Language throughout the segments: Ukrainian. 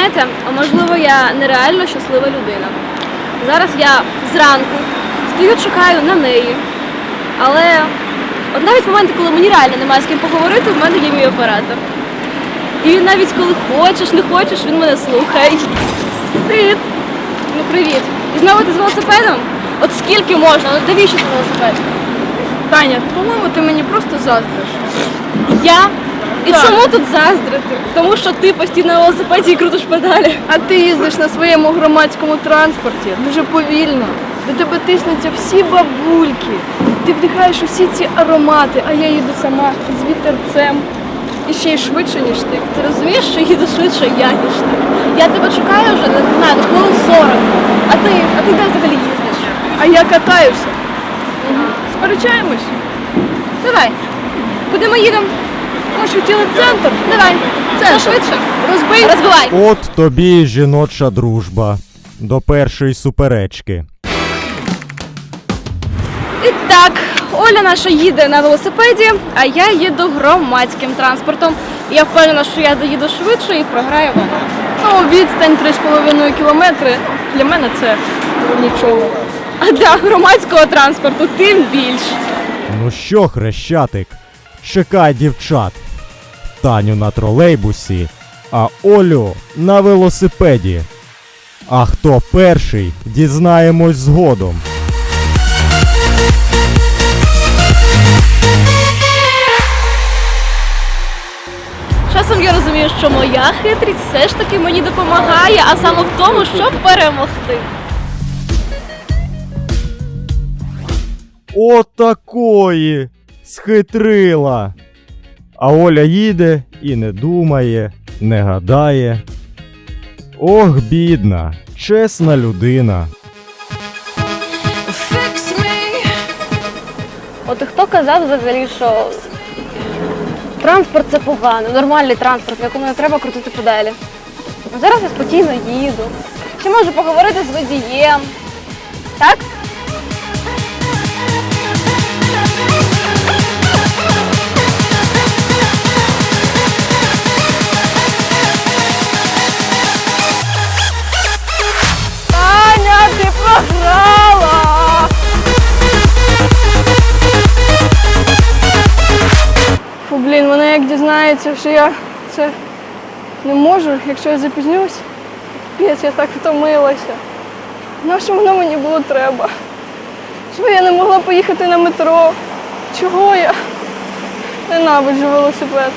Знаєте, а можливо, я нереально щаслива людина. Зараз я зранку стою, чекаю на неї. Але от навіть в моменти, коли мені реально немає з ким поговорити, в мене є мій оператор. І він навіть коли хочеш, не хочеш, він мене слухає. Привіт. Ну привіт. І знову ти з велосипедом? От скільки можна? Ну навіщо ти велосипед? Таня, по-моєму, ти мені просто заздриш. Я? І чому тут заздрити? Тому що ти постійно на велосипеді і крутиш педалі. А ти їздиш на своєму громадському транспорті дуже повільно. До тебе тиснуться всі бабульки. Ти вдихаєш усі ці аромати, а я їду сама з вітерцем. І ще й швидше, ніж ти. Ти розумієш, що їду швидше я, ніж ти. Я тебе чекаю вже, не знаю, хвилин 40. А ти, а ти де взагалі їздиш? А я катаюся. Сперечаємось. Давай. Куди ми їдемо? Ми ж хотіли центр. Давай. Це швидше. Розбий. Розбивай. От тобі жіноча дружба до першої суперечки. І так, Оля наша їде на велосипеді, а я їду громадським транспортом. Я впевнена, що я доїду швидше і програю вона. Ну, відстань 3,5 кілометри. Для мене це нічого. А для громадського транспорту тим більш. Ну що, хрещатик, чекай дівчат. Таню на тролейбусі, а Олю на велосипеді. А хто перший, дізнаємось згодом. Часом я розумію, що моя хитрість все ж таки мені допомагає, а саме в тому, щоб перемогти. Отакої схитрила. А Оля їде і не думає, не гадає. Ох, бідна, чесна людина. От і хто казав взагалі, що транспорт це погано, нормальний транспорт, в якому не треба крутити педалі. А зараз я спокійно їду. Чи можу поговорити з водієм? Так? Дізнається, що я це не можу, якщо я запізнюсь. П'єць, я так втомилася. Нащо воно мені було треба? Чого я не могла поїхати на метро? Чого я? Ненавиджу велосипед.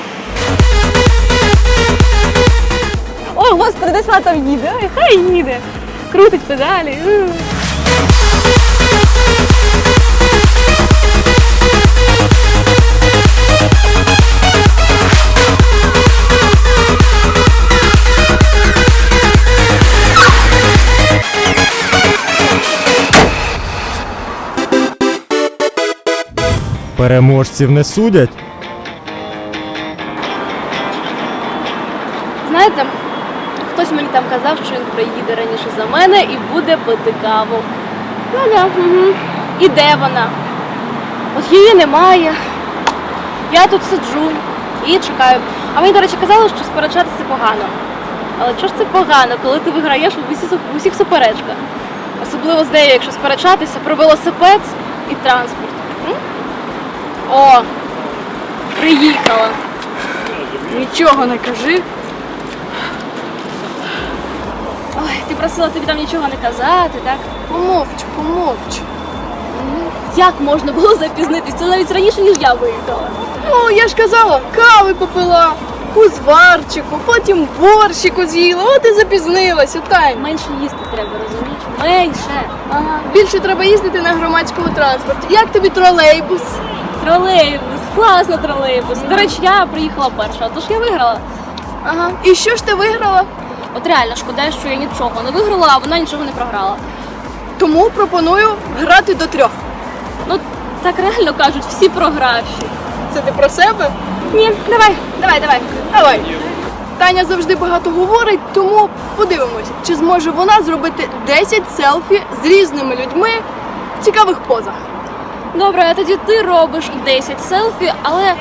О, господи, десь вона там їде. Ой, хай їде. Крутить педалі. Переможців не судять. Знаєте, хтось мені там казав, що він приїде раніше за мене і буде пити каву. Да, угу. І де вона? От її немає. Я тут сиджу і чекаю. А мені, до речі, казали, що сперечатися це погано. Але чого ж це погано, коли ти виграєш у усіх суперечках? Особливо з нею, якщо сперечатися про велосипед і транспорт. О, приїхала. Нічого не кажи. Ой, ти просила тобі там нічого не казати, так? Помовч, помовч. Як можна було запізнитись? Це навіть раніше, ніж я виїхала. Ну, я ж казала, кави попила, узварчику, потім борщику з'їла, от і запізнилася, Тань. Менше їсти треба, розумієш? Менше. Ага. Більше треба їздити на громадському транспорті. Як тобі тролейбус? Тролейбус, класно тролейбус. До речі, я приїхала перша, тож я виграла. Ага. І що ж ти виграла? От реально шкода, що я нічого не виграла, а вона нічого не програла. Тому пропоную грати до трьох. Ну, так реально кажуть, всі програвші. Це ти про себе? Ні, давай, давай, давай. Давай. Таня завжди багато говорить, тому подивимось, чи зможе вона зробити 10 селфі з різними людьми в цікавих позах. Добре, а тоді ти робиш 10 селфі, але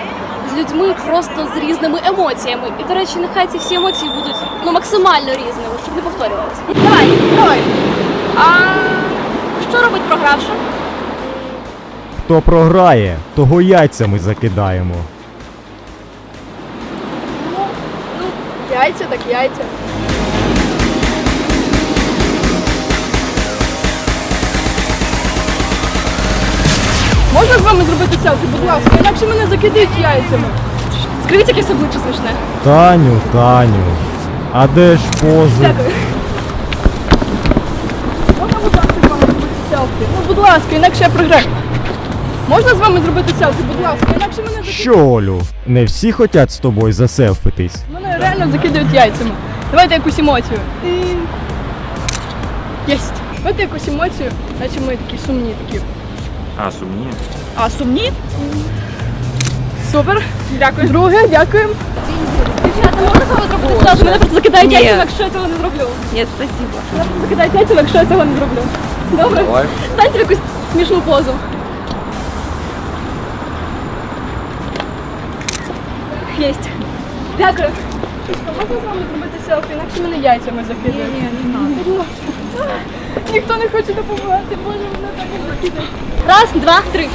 з людьми просто з різними емоціями. І, до речі, нехай ці всі емоції будуть ну, максимально різними, щоб не повторювалися. Давай, давай. А що робить програвша? Хто програє, того яйцями закидаємо. Ну, яйця так яйця. Можна з вами зробити селфі, будь ласка, інакше мене закидають яйцями. Скривіть якесь обличчя смішне. Таню, Таню. А де ж? Дякую. Можна, будь ласка, з вами зробити селфі? Ну, будь ласка, інакше я програю. Можна з вами зробити селфі, будь ласка, інакше мене закидають. Що, Олю? Не всі хочуть з тобою заселфитись. Мене реально закидають яйцями. Давайте якусь емоцію. Єсть. Давайте якусь емоцію, наче ми такі сумні такі. А, сумні? А сумні? Супер. Дякую. Друге, дякуємо. Дівчата, можна зробити селфі? Мене просто закидають яйцями, якщо я цього не зроблю. Нет, спасибо. Мене просто закидають яйцями, якщо я цього не зроблю. Добре? Давай. Станьте в якусь смішну позу. Єсть. Дякую. Можна з вами зробити селфі, інакше мене яйцями закидають. Ні, ні, не Ніхто не хоче допомагати, боже, мене так і закидають. Раз, два, три.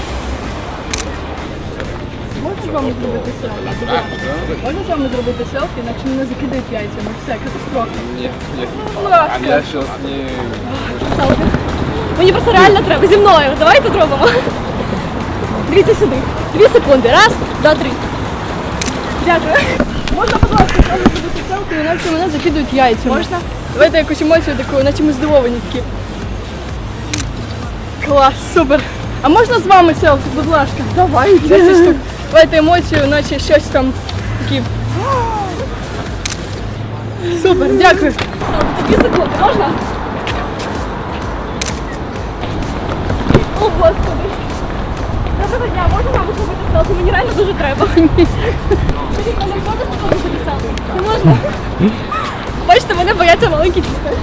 Можна з вами зробити селфі? З вами зробити селфі, інакше мене закидають яйцями. Все, катастрофа. Нет, нет. Будь ласка. Сейчас не... Селфі. Мені просто реально треба зі мною. Давайте зробимо. Дивіться сюди. Дві секунди. Раз, два, три. Дякую. Можна, будь ласка, зробити селфі, інакше мене закидують яйцями. Можна? Давайте якусь емоцію таку, наче ми здивовані такі. Клас, супер. А можна з вами селфі, будь ласка? Давай. 10 штук. Давайте емоцію, наче щось там такі. Супер, дякую. Дві секунди. Можна? О, Господи. Доброго дня, можна вам зробити селфі? Мені реально дуже треба. Можна зробити селфі? Не можна? Бачите, мене бояться маленькі діти.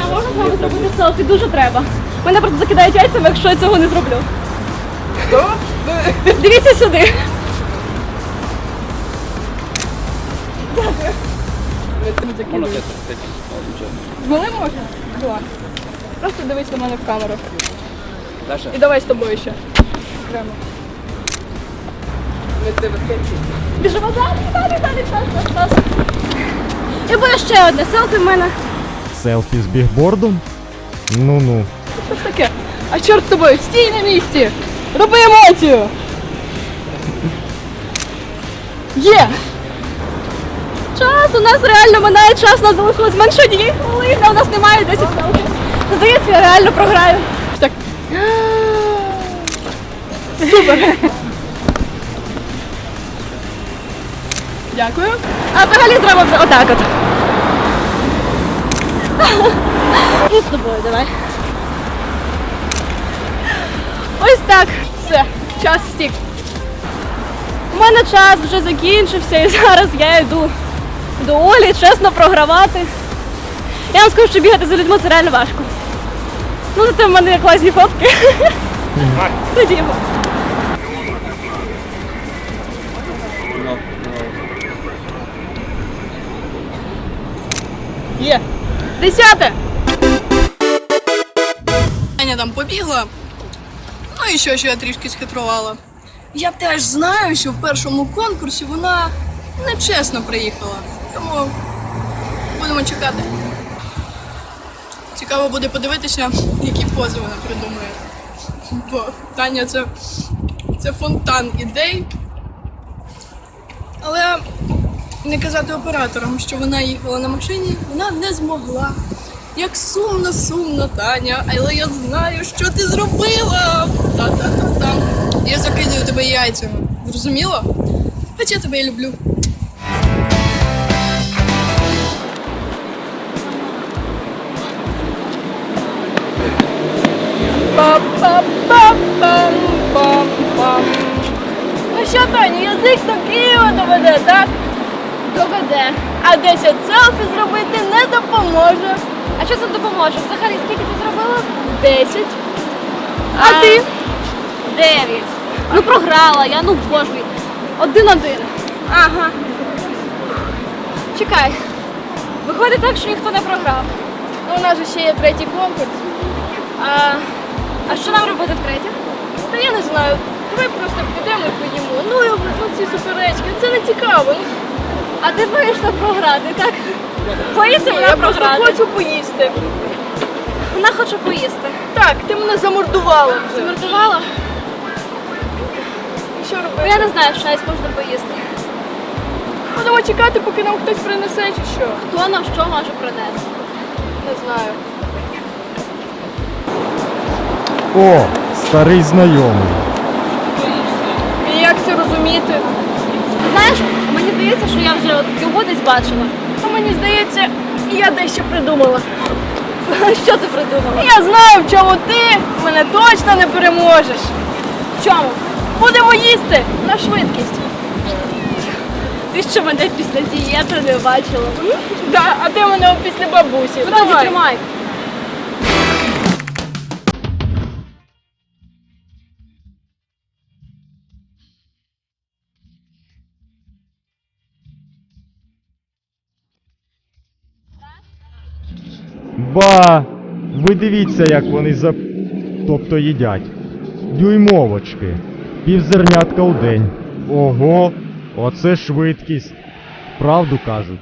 А можна з вами зробити селфі? Дуже треба. Мене просто закидають яйцями, якщо я цього не зроблю. Хто? Дивіться сюди. Малим можна? Просто дивись на мене в камеру. Даша? І давай з тобою ще. Окремо. Біжимо далі, далі, далі, Саш, Саш. І буде ще одне селфі в мене. Селфі з бігбордом? Ну-ну. Що ж таке? А чорт з тобою, стій на місці! Роби емоцію! Є! Час, у нас реально минає час, у нас залишилось менше однієї хвилини, а у нас немає 10 селфі. Здається, я реально програю. Так. Супер! Дякую. А взагалі зробимо отак от. І з тобою давай. Ось так. Все, час стік. У мене час вже закінчився і зараз я йду до Олі, чесно програвати. Я вам скажу, що бігати за людьми це реально важко. Ну, зате в мене класні фотки. Ходімо. Є. Десяте. Аня там побігла. Ну і що, що я трішки схитрувала. Я теж знаю, що в першому конкурсі вона нечесно приїхала. Тому будемо чекати. Цікаво буде подивитися, які пози вона придумає. Бо Таня це, це фонтан ідей. Але не казати операторам, що вона їхала на машині, вона не змогла. Як сумно, сумно, Таня, але я знаю, що ти зробила. Та-та-та-та. Я закидаю тебе яйцями. Зрозуміло? Хоча тебе і люблю. Па-па-па-пам-пам-пам. Ну що, Таня, язик до Києва доведе, так? Доведе. А 10 селфі зробити не допоможе. А що це допоможе? Взагалі, скільки ти зробила? 10. А ти? Дев'ять. Ну програла, я ну боже. Один-один. Ага. Чекай. Виходить так, що ніхто не програв. Ну, у нас же ще є третій конкурс. А, а що нам робити втретє? Та я не знаю. Давай просто підемо і поїмо. Ну, ну ці суперечки, це не цікаво. А ти боїшся програти, так? Боїться вона я просто програти. хочу поїсти. Вона хоче поїсти. Так, ти мене замордувала вже. Замордувала? Що Ну, робити? я не знаю, що навіть можна поїсти. Будемо чекати, поки нам хтось принесе чи що. Хто нам що може принести? Не знаю. О, старий знайомий. І як це розуміти? Знаєш, мені здається, що я вже от його десь бачила. А мені здається, я дещо придумала. Що ти придумала? Я знаю, в чому ти мене точно не переможеш. В чому? Будемо їсти на швидкість. Ти що мене після дієти не бачила? Да, а ти мене після бабусі. Ну, тоді Давай. тримай. Ба! Ви дивіться, як вони за. тобто їдять. Дюймовочки. Півзернятка у день. Ого, оце швидкість. Правду кажуть.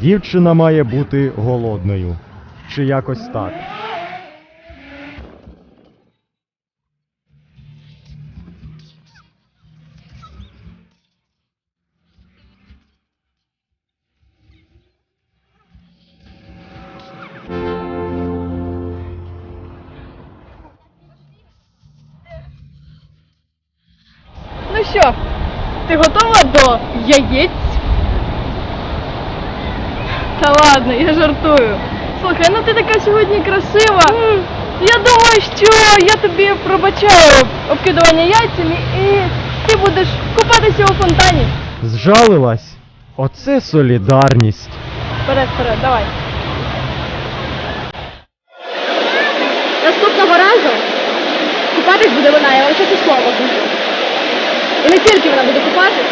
Дівчина має бути голодною. Чи якось так. Що, ти готова до яєць? Та ладно, я жартую. Слухай, ну ти така сьогодні красива. Я думаю, що я тобі пробачаю обкидування яйцями і ти будеш купатися у фонтані. Зжалилась? Оце солідарність. Вперед, вперед, давай. Наступного разу купатись буде вона, я вам щось слово кажу. І вона буде купати.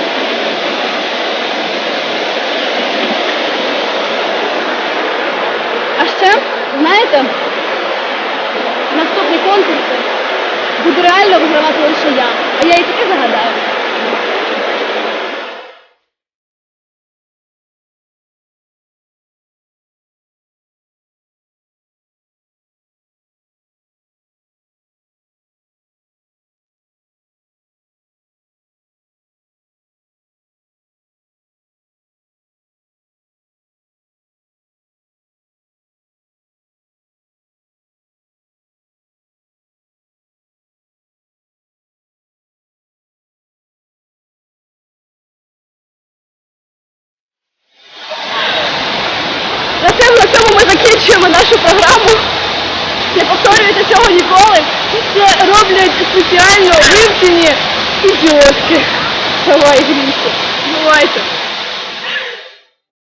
А ще, знаєте, наступні конкурси буду реально вигравати лише я. Ми закінчуємо нашу програму. Не повторюйте цього ніколи. Це роблять спеціально вивчені ідіотки. Давай, грійся. Бувайте.